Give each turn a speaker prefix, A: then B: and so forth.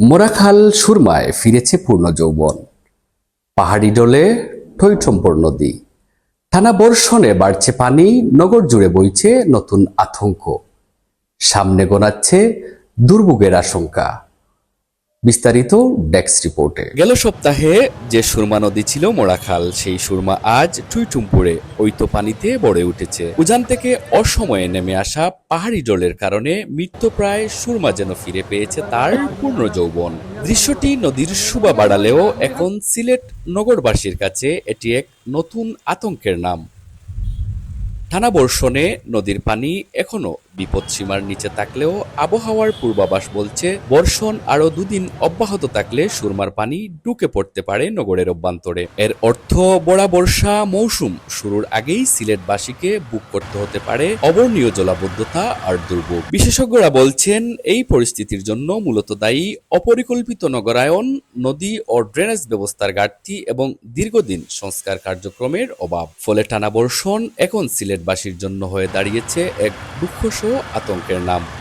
A: মোরাখাল সুরমায় ফিরেছে পূর্ণ যৌবন। পাহাড়ি ডলে ঠৈঠম্পর নদী থানা বর্ষণে বাড়ছে পানি, নগর জুড়ে বইছে নতুন আতঙ্ক। সামনে গোনাচ্ছে দুর্ভোগের আশঙ্কা। বিস্তারিত ডেক্স রিপোর্টে।
B: গেল সপ্তাহে যে সুরমা নদী ছিল মোরাখাল সেই সুরমা আজ টুইটুম্পুরে ঐত পানিতে বড়ে উঠেছে। উজান থেকে অসময়ে নেমে আসা পাহাড়ি জলের কারণে মৃত্যুপ্রায় সুরমা যেন ফিরে পেয়েছে তার পূর্ণ যৌবন দৃশ্যটি নদীর শুভা বাড়ালেও এখন সিলেট নগরবাসীর কাছে এটি এক নতুন আতঙ্কের নাম। টানা বর্ষণে নদীর পানি এখনও বিপদসীমার নিচে থাকলেও আবহাওয়ার পূর্বাভাস বলছে, বর্ষণ আরও দুদিন অব্যাহত থাকলে সুরমার পানি ঢুকে পড়তে পারে নগরের অভ্যন্তরে। এর অর্থ, বড়া বর্ষা মৌসুম শুরুর আগেই সিলেটবাসীকে বুক করতে হতে পারে অবর্ণীয় জলাবদ্ধতা আর দুর্ভোগ। বিশেষজ্ঞরা বলছেন, এই পরিস্থিতির জন্য মূলত দায়ী অপরিকল্পিত নগরায়ন, নদী ও ড্রেনেজ ব্যবস্থার ঘাটতি এবং দীর্ঘদিন সংস্কার কার্যক্রমের অভাব। ফলে টানা বর্ষণ এখন সিলেটবাসীর জন্য হয়ে দাঁড়িয়েছে এক দুঃখসহ আতঙ্কের নাম।